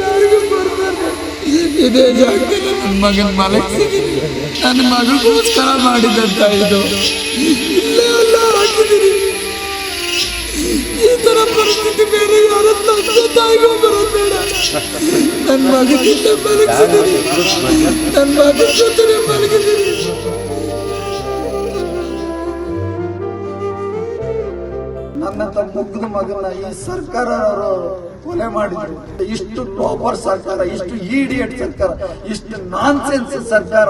ಯಾರಿಗೂ ಬರ್ಬಾರ್ದು ಇದೇ ಜಾಗದಲ್ಲಿ ನನ್ನ ಮಗನ ಮಲಗಿಸಿದ್ದೀನಿ ನನ್ನ ಮಗಳಿಗೋಸ್ಕರ ಮಾಡಿದಂತ ಇದು. ಇಲ್ಲೇ ಎಲ್ಲ ಹಾಕಿದ್ದೀನಿ. ಈ ತರ ಪರಿಸ್ಥಿತಿ ಬೇರೆ ಯಾರ ತಂದೆ ತಾಯಿಗೂ ಬರೋದು ಬೇಡ ನನ್ನ ಮಗನಿಂದ ಮಲಗಿಸಿದ್ದೀನಿ. ನನ್ನ ಮಗನ ಜೊತೆ ಮಲಗಿದ್ದೀನಿ. ನನ್ನಂತ ಮುಗ್ಧ ಮಗನ ಈ ಸರ್ಕಾರ ಕೊಲೆ ಮಾಡಿದ್ರು. ಇಷ್ಟು ಟಾಪರ್ ಸರ್ಕಾರ, ಇಷ್ಟು ಈಡಿಯಟ್ ಸರ್ಕಾರ, ಇಷ್ಟು ನಾನ್ಸೆನ್ಸ್ ಸರ್ಕಾರ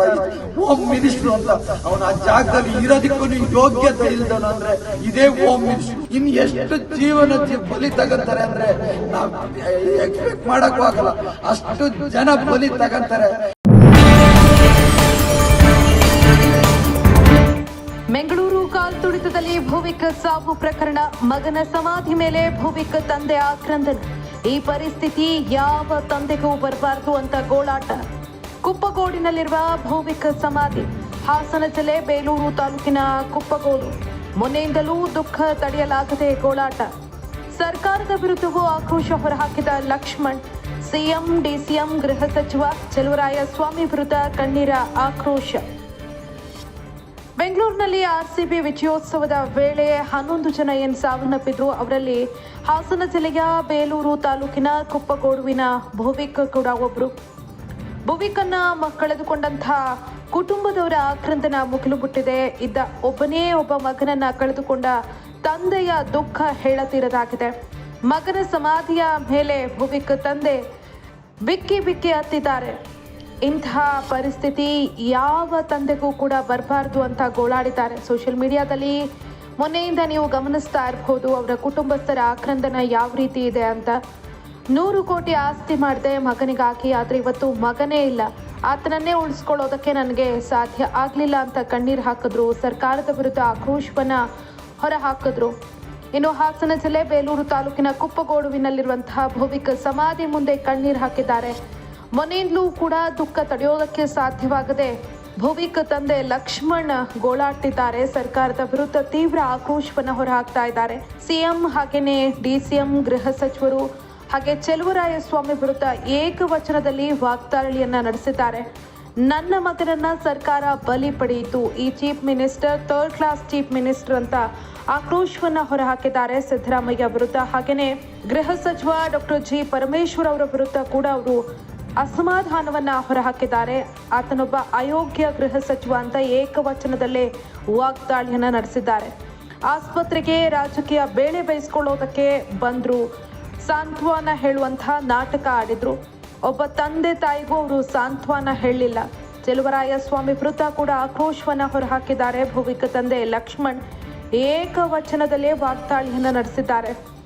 ಹೋಮ್ ಮಿನಿಸ್ಟರ್ ಅಂತ ಅವನ ಆ ಜಾಗದಲ್ಲಿ ಇರೋದಕ್ಕೂ ಯೋಗ್ಯತೆ ಇಲ್ದವನ ಅಂದ್ರೆ ಇದೇ ಹೋಮ್ ಮಿನಿಸ್ಟರ್ ಇನ್ ಎಷ್ಟು ಜೀವನ ಬಲಿ ತಗಂತಾರೆ ಅಂದ್ರೆ ನಾವು ಎಕ್ಸ್ಪೆಕ್ಟ್ ಮಾಡಕ್ಕೂ ಆಗಲ್ಲ. ಅಷ್ಟು ಜನ ಬಲಿ ತಗಂತಾರೆ. ಬೆಂಗಳೂರು ಕಾಲ್ತುಳಿತದಲ್ಲಿ ಭೂವಿಕ ಸಾವು ಪ್ರಕರಣ, ಮಗನ ಸಮಾಧಿ ಮೇಲೆ ಭೂವಿಕ ತಂದೆ ಆಕ್ರಂದನ. ಈ ಪರಿಸ್ಥಿತಿ ಯಾವ ತಂದೆಗೂ ಬರಬಾರದು ಅಂತ ಗೋಳಾಟ. ಕುಪ್ಪಗೋಡಿನಲ್ಲಿರುವ ಭೂವಿಕ ಸಮಾಧಿ, ಹಾಸನ ಜಿಲ್ಲೆ ಬೇಲೂರು ತಾಲೂಕಿನ ಕುಪ್ಪಗೋಡು. ಮೊನ್ನೆಯಿಂದಲೂ ದುಃಖ ತಡೆಯಲಾಗದೆ ಗೋಳಾಟ. ಸರ್ಕಾರದ ವಿರುದ್ಧವೂ ಆಕ್ರೋಶ ಹೊರಹಾಕಿದ ಲಕ್ಷ್ಮಣ್, ಸಿಎಂ, ಡಿಸಿಎಂ ಗೃಹ ಸಚಿವ ಚಲುವರಾಯ ಸ್ವಾಮಿ ವಿರುದ್ಧ ಕಣ್ಣೀರ ಆಕ್ರೋಶ. ಬೆಂಗಳೂರಿನಲ್ಲಿ ಆರ್ಸಿಬಿ ವಿಜಯೋತ್ಸವದ ವೇಳೆ ಹನ್ನೊಂದು ಜನ ಏನು ಸಾವನ್ನಪ್ಪಿದ್ರು, ಅವರಲ್ಲಿ ಹಾಸನ ಜಿಲ್ಲೆಯ ಬೇಲೂರು ತಾಲೂಕಿನ ಕುಪ್ಪಗೋಡುವಿನ ಭುವಿಕ್ ಕೂಡ ಒಬ್ರು. ಭುವಿಕನ್ನ ಕಳೆದುಕೊಂಡಂತಹ ಕುಟುಂಬದವರ ಆಕ್ರಂದನ ಮುಗಿಲು ಮುಟ್ಟಿದೆ. ಇದ್ದ ಒಬ್ಬನೇ ಒಬ್ಬ ಮಗನನ್ನ ಕಳೆದುಕೊಂಡ ತಂದೆಯ ದುಃಖ ಹೇಳತೀರದಾಗಿದೆ. ಮಗನ ಸಮಾಧಿಯ ಮೇಲೆ ಭುವಿಕ್ ತಂದೆ ಬಿಕ್ಕಿ ಬಿಕ್ಕಿ ಹತ್ತಿದ್ದಾರೆ. ಇಂತಹ ಪರಿಸ್ಥಿತಿ ಯಾವ ತಂದೆಗೂ ಕೂಡ ಬರಬಾರ್ದು ಅಂತ ಗೋಳಾಡಿದ್ದಾರೆ ಸೋಷಿಯಲ್ ಮೀಡಿಯಾದಲ್ಲಿ ಮೊನ್ನೆಯಿಂದ ನೀವು ಗಮನಿಸ್ತಾ ಇರಬಹುದು ಅವರ ಕುಟುಂಬಸ್ಥರ ಆಕ್ರಂದನ ಯಾವ ರೀತಿ ಇದೆ ಅಂತ. ನೂರು ಕೋಟಿ ಆಸ್ತಿ ಮಾಡಿದೆ ಮಗನಿಗಾಗಿ ಆದರೆ ಇವತ್ತು ಮಗನೇ ಇಲ್ಲ. ಆತನನ್ನೇ ಉಳಿಸ್ಕೊಳ್ಳೋದಕ್ಕೆ ನನಗೆ ಸಾಧ್ಯ ಆಗಲಿಲ್ಲ ಅಂತ ಕಣ್ಣೀರು ಹಾಕಿದ್ರು. ಸರ್ಕಾರದ ವಿರುದ್ಧ ಆಕ್ರೋಶವನ್ನ ಹೊರ ಹಾಕಿದ್ರು ಇನ್ನು ಹಾಸನ ಜಿಲ್ಲೆ ಬೇಲೂರು ತಾಲೂಕಿನ ಕುಪ್ಪಗೋಡುವಿನಲ್ಲಿರುವಂತಹ ಭೌವಿಕ ಸಮಾಧಿ ಮುಂದೆ ಕಣ್ಣೀರು ಹಾಕಿದ್ದಾರೆ. ಮೊನ್ನೆಯಿಂದಲೂ ಕೂಡ ದುಃಖ ತಡೆಯೋದಕ್ಕೆ ಸಾಧ್ಯವಾಗದೆ ಭೌವಿಕ ತಂದೆ ಲಕ್ಷ್ಮಣ್ ಗೋಳಾಡ್ತಿದ್ದಾರೆ. ಸರ್ಕಾರದ ವಿರುದ್ಧ ತೀವ್ರ ಆಕ್ರೋಶವನ್ನು ಹೊರಹಾಕ್ತಾ ಇದ್ದಾರೆ. ಸಿಎಂ ಹಾಗೇನೆ ಡಿಸಿಎಂ ಗೃಹ ಸಚಿವರು ಹಾಗೆ ಚೆಲುವರಾಯ ಸ್ವಾಮಿ ವಿರುದ್ಧ ಏಕವಚನದಲ್ಲಿ ವಾಗ್ದಾಳಿಯನ್ನ ನಡೆಸಿದ್ದಾರೆ. ನನ್ನ ಮಗನನ್ನ ಸರ್ಕಾರ ಬಲಿ ಪಡೆಯಿತು. ಈ chief minister, third class chief minister ಅಂತ ಆಕ್ರೋಶವನ್ನ ಹೊರಹಾಕಿದ್ದಾರೆ ಸಿದ್ದರಾಮಯ್ಯ ವಿರುದ್ಧ. ಹಾಗೆಯೇ ಗೃಹ ಸಚಿವ ಡಾಕ್ಟರ್ ಜಿ ಪರಮೇಶ್ವರ್ ಅವರ ವಿರುದ್ಧ ಕೂಡ ಅವರು ಅಸಮಾಧಾನವನ್ನ ಹೊರಹಾಕಿದ್ದಾರೆ. ಆತನೊಬ್ಬ ಅಯೋಗ್ಯ ಗೃಹ ಸಚಿವ ಅಂತ ಏಕವಚನದಲ್ಲೇ ವಾಗ್ದಾಳಿಯನ್ನ ನಡೆಸಿದ್ದಾರೆ. ಆಸ್ಪತ್ರೆಗೆ ರಾಜಕೀಯ ಬೇಳೆ ಬೇಯಿಸ್ಕೊಳ್ಳೋದಕ್ಕೆ ಬಂದ್ರು. ಸಾಂತ್ವನ ಹೇಳುವಂತಹ ನಾಟಕ ಆಡಿದ್ರು. ಒಬ್ಬ ತಂದೆ ತಾಯಿಗೂ ಅವರು ಸಾಂತ್ವನ ಹೇಳಲಿಲ್ಲ. ಚೆಲುವರಾಯ ಸ್ವಾಮಿ ವೃತ್ತ ಕೂಡ ಆಕ್ರೋಶವನ್ನ ಹೊರಹಾಕಿದ್ದಾರೆ. ಭುವಿಕ ತಂದೆ ಲಕ್ಷ್ಮಣ್ ಏಕವಚನದಲ್ಲೇ ವಾಗ್ದಾಳಿಯನ್ನ ನಡೆಸಿದ್ದಾರೆ.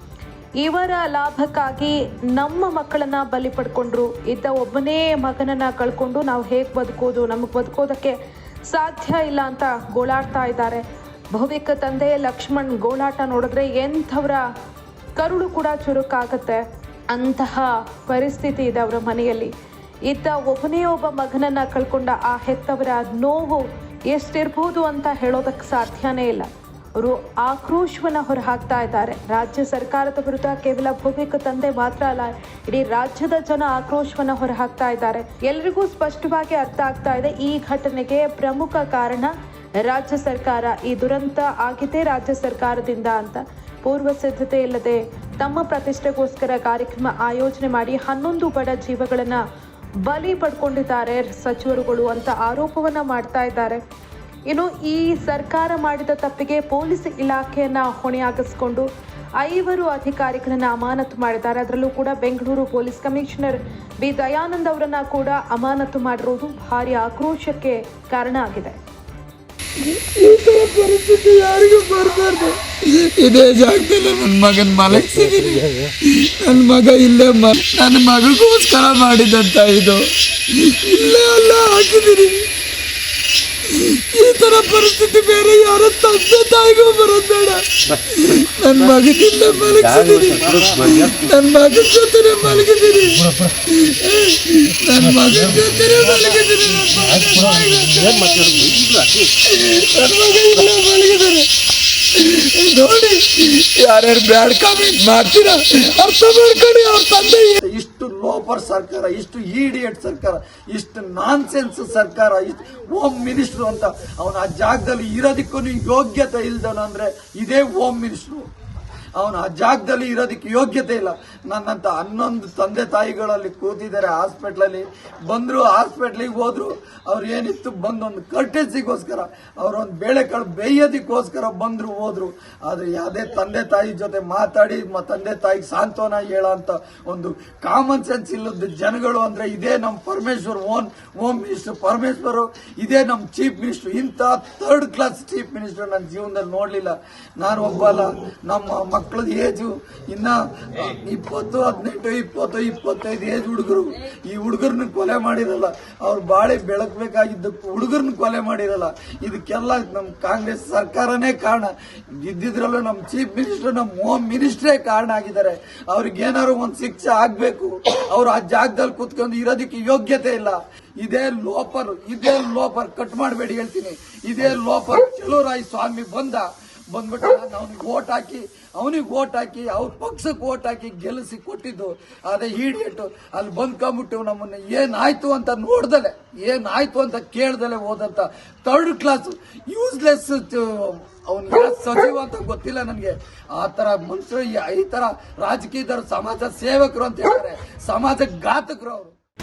ಇವರ ಲಾಭಕ್ಕಾಗಿ ನಮ್ಮ ಮಕ್ಕಳನ್ನ ಬಲಿ ಪಡ್ಕೊಂಡ್ರು. ಇದ್ದ ಒಬ್ಬನೇ ಮಗನನ್ನ ಕಳ್ಕೊಂಡು ನಾವು ಹೇಗೆ ಬದುಕೋದು, ನಮಗೆ ಬದುಕೋದಕ್ಕೆ ಸಾಧ್ಯ ಇಲ್ಲ ಅಂತ ಗೋಳಾಡ್ತಾ ಇದ್ದಾರೆ. ಭೌವಿಕ ತಂದೆ ಲಕ್ಷ್ಮಣ್ ಗೋಳಾಟ ನೋಡಿದ್ರೆ ಎಂಥವರ ಕರುಳು ಕೂಡ ಚುರುಕಾಗತ್ತೆ. ಅಂತಹ ಪರಿಸ್ಥಿತಿ ಇದೆ ಅವರ ಮನೆಯಲ್ಲಿ. ಇದ್ದ ಒಬ್ಬನೇ ಒಬ್ಬ ಮಗನನ್ನ ಕಳ್ಕೊಂಡ ಆ ಹೆತ್ತವರ ನೋವು ಎಷ್ಟಿರ್ಬೋದು ಅಂತ ಹೇಳೋದಕ್ಕೆ ಸಾಧ್ಯನೇ ಇಲ್ಲ. ಅವರು ಆಕ್ರೋಶವನ್ನ ಹೊರಹಾಕ್ತಾ ಇದ್ದಾರೆ. ರಾಜ್ಯ ಸರ್ಕಾರದ ವಿರುದ್ಧ ಕೇವಲ ಭೂಮಿಕ ತಂದೆ ಮಾತ್ರ ಅಲ್ಲ, ಇಡೀ ರಾಜ್ಯದ ಜನ ಆಕ್ರೋಶವನ್ನ ಹೊರಹಾಕ್ತಾ ಇದ್ದಾರೆ. ಎಲ್ರಿಗೂ ಸ್ಪಷ್ಟವಾಗಿ ಅರ್ಥ ಆಗ್ತಾ ಇದೆ, ಈ ಘಟನೆಗೆ ಪ್ರಮುಖ ಕಾರಣ ರಾಜ್ಯ ಸರ್ಕಾರ. ಈ ದುರಂತ ಆಗಿದೆ ರಾಜ್ಯ ಸರ್ಕಾರದಿಂದ ಅಂತ. ಪೂರ್ವ ಸಿದ್ಧತೆ ಇಲ್ಲದೆ ತಮ್ಮ ಪ್ರತಿಷ್ಠೆಗೋಸ್ಕರ ಕಾರ್ಯಕ್ರಮ ಆಯೋಜನೆ ಮಾಡಿ ಹನ್ನೊಂದು ಬಡ ಜೀವಗಳನ್ನ ಬಲಿ ಪಡ್ಕೊಂಡಿದ್ದಾರೆ ಸಚಿವರುಗಳು ಅಂತ ಆರೋಪವನ್ನ ಮಾಡ್ತಾ ಇದ್ದಾರೆ. ಇನ್ನು ಈ ಸರ್ಕಾರ ಮಾಡಿದ ತಪ್ಪಿಗೆ ಪೊಲೀಸ್ ಇಲಾಖೆಯನ್ನ ಹೊಣೆಯಾಗಿಸಿಕೊಂಡು ಐವರು ಅಧಿಕಾರಿಗಳನ್ನ ಅಮಾನತು ಮಾಡಿದ್ದಾರೆ. ಅದರಲ್ಲೂ ಕೂಡ Bengaluru police commissioner B. Dayanand ಅವರನ್ನ ಕೂಡ ಅಮಾನತು ಮಾಡಿರುವುದು ಭಾರಿ ಆಕ್ರೋಶಕ್ಕೆ ಕಾರಣ ಆಗಿದೆ. ಈ ಪರಿಸ್ಥಿತಿ ಯಾರಿಗೂ ಬರಬಾರ್ದು ಇದೇ ಜಾಗದಲ್ಲಿ ನನ್ನ ಮಗನ ಮಲಗಿಸಿದ್ದೀನಿ ನನ್ನ ಮಗ ಇಲ್ಲೇ ನನ್ನ ಮಗಳಿಗೋಸ್ಕರ ಮಾಡಿದಂತ ಇದು. ಇಲ್ಲೇ ಅಲ್ಲ ಹಾಕಿದ್ದೀನಿ ಈ ತರ ಪರಿಸ್ಥಿತಿ ಬೇರೆ, ಯಾರ ತಂದೆ ತಾಯಿಗೂ ಬರೋದು ಬೇಡ. ನನ್ನ ಮಗನಿಂದ ಮಲಗಿಸಿದ್ದೀನಿ ನನ್ನ ಮಗನ ಜೊತೆ ಮಲಗಿದ್ದೀನಿ ನನ್ನ ಮಗನ ಜೊತೆ ಮಲಗಿದ್ದೀನಿ ನನ್ನ ಮಗ ಇಲ್ಲೇ ಮಲಗಿದ್ದಾನೆ ನೋಡಿ ಯಾರ್ಯಾರು ಬ್ಯಾಡ್ ಕಾಮೆಂಟ್ ಮಾಡ್ತೀರಾ? ಅರ್ಥ ಮಾಡ್ಕೊಳ್ಳಿ, ಅವ್ರ ತಂದೆ ಇಷ್ಟು ಲೋಪರ್ ಸರ್ಕಾರ, ಇಷ್ಟು ಈಡಿಯಟ್ ಸರ್ಕಾರ, ಇಷ್ಟು ನಾನ್ಸೆನ್ಸ್ ಸರ್ಕಾರ, ಇಷ್ಟು ಹೋಮ್ ಮಿನಿಸ್ಟ್ರು ಅಂತ, ಅವನ ಆ ಜಾಗದಲ್ಲಿ ಇರೋದಕ್ಕೂ ಯೋಗ್ಯತೆ ಇಲ್ದನ ಅಂದ್ರೆ ಇದೇ ಹೋಮ್ ಮಿನಿಸ್ಟ್ರು ಅವನು ಆ ಜಾಗದಲ್ಲಿ ಇರೋದಕ್ಕೆ ಯೋಗ್ಯತೆ ಇಲ್ಲ. ನನ್ನಂತ ಹನ್ನೊಂದು ತಂದೆ ತಾಯಿಗಳಲ್ಲಿ ಕೂತಿದ್ದಾರೆ ಹಾಸ್ಪಿಟ್ಲಲ್ಲಿ. ಬಂದರು ಹಾಸ್ಪಿಟ್ಲಿಗೆ ಹೋದ್ರು. ಅವ್ರು ಏನಿತ್ತು ಬಂದೊಂದು ಒಂದು ಕರ್ಟೆಸಿಗೋಸ್ಕರ ಅವ್ರೊಂದು ಬೇಳೆಕಾಳು ಬೇಯೋದಕ್ಕೋಸ್ಕರ ಬಂದರು ಹೋದ್ರು. ಆದರೆ ಯಾವುದೇ ತಂದೆ ತಾಯಿ ಜೊತೆ ಮಾತಾಡಿ ತಂದೆ ತಾಯಿಗೆ ಸಾಂತ್ವನ ಹೇಳ ಅಂತ ಒಂದು ಕಾಮನ್ ಸೆನ್ಸ್ ಇಲ್ಲದ ಜನಗಳು ಅಂದರೆ ಇದೇ ನಮ್ಮ Parameshwar, own home minister Parameshwara, ಇದೇ ನಮ್ಮ ಚೀಫ್ ಮಿನಿಸ್ಟರ್, ಇಂಥ ಥರ್ಡ್ ಕ್ಲಾಸ್ ಚೀಫ್ ಮಿನಿಸ್ಟರ್ ನನ್ನ ಜೀವನದಲ್ಲಿ ನೋಡಲಿಲ್ಲ. ನಾನು ಒಬ್ಬಲ್ಲ ನಮ್ಮ ಮಕ್ಕಳದ ಏಜು ಇನ್ನ ಇಪ್ಪತ್ತು, ಹದಿನೆಂಟು, ಇಪ್ಪತ್ತು, ಇಪ್ಪತ್ತೈದು ಏಜ್ ಹುಡುಗರು. ಈ ಹುಡುಗರನ್ನ ಕೊಲೆ ಮಾಡಿರಲ್ಲ. ಅವ್ರು ಬಾಳೆ ಬೆಳಕಬೇಕಾಗಿದ್ದ ಹುಡುಗರನ್ನ ಕೊಲೆ ಮಾಡಿರಲ್ಲ. ಇದಕ್ಕೆಲ್ಲ ನಮ್ಮ ಕಾಂಗ್ರೆಸ್ ಸರ್ಕಾರನೇ ಕಾರಣ. ಇದ್ದಿದ್ರಲ್ಲೂ ನಮ್ಮ ಚೀಫ್ ಮಿನಿಸ್ಟರ್ ನಮ್ಮ ಹೋಮ್ ಮಿನಿಸ್ಟ್ರೇ ಕಾರಣ ಆಗಿದ್ದಾರೆ. ಅವ್ರಿಗೇನಾರು ಏನಾದ್ರು ಒಂದು ಶಿಕ್ಷೆ ಆಗಬೇಕು, ಅವ್ರು ಆ ಜಾಗದಲ್ಲಿ ಕೂತ್ಕೊಂಡು ಇರೋದಕ್ಕೆ ಯೋಗ್ಯತೆ ಇಲ್ಲ. ಇದೇ ಲೋಪರ್ ಇದೇ ಲೋಪರ್, ಕಟ್ ಮಾಡಬೇಡಿ ಹೇಳ್ತೀನಿ. ಇದೇ ಲೋಪರ್ ಚಲುವರಾಯ ಸ್ವಾಮಿ ಬಂದ. ಬಂದ್ಬಿಟ್ಟು ಅವ್ನಿಗೆ ಓಟ್ ಹಾಕಿ ಅವನಿಗೆ ಓಟ್ ಹಾಕಿ, ಅವ್ರ ಪಕ್ಷಕ್ಕೆ ಓಟ್ ಹಾಕಿ ಗೆಲ್ಲಿಸಿ ಕೊಟ್ಟಿದ್ದು. ಅದೇ ಈಡಿಯಟ್ಟು ಅಲ್ಲಿ ಬಂದ್ಕೊಂಬಿಟ್ಟು ನಮ್ಮನ್ನು ಏನಾಯ್ತು ಅಂತ ನೋಡ್ದಲೆ ಏನಾಯ್ತು ಅಂತ ಕೇಳ್ದಲೆ ಹೋದಂತ ಥರ್ಡ್ ಕ್ಲಾಸ್ ಯೂಸ್ಲೆಸ್ ಅವನು ಸಚಿವ ಅಂತ ಗೊತ್ತಿಲ್ಲ ನನಗೆ. ಆ ಥರ ಮನುಷ್ಯರು ಈ ಥರ ರಾಜಕೀಯದವರು ಸಮಾಜ ಸೇವಕರು ಅಂತ ಹೇಳ್ತಾರೆ. ಸಮಾಜ ಘಾತಕರು ಅವರು.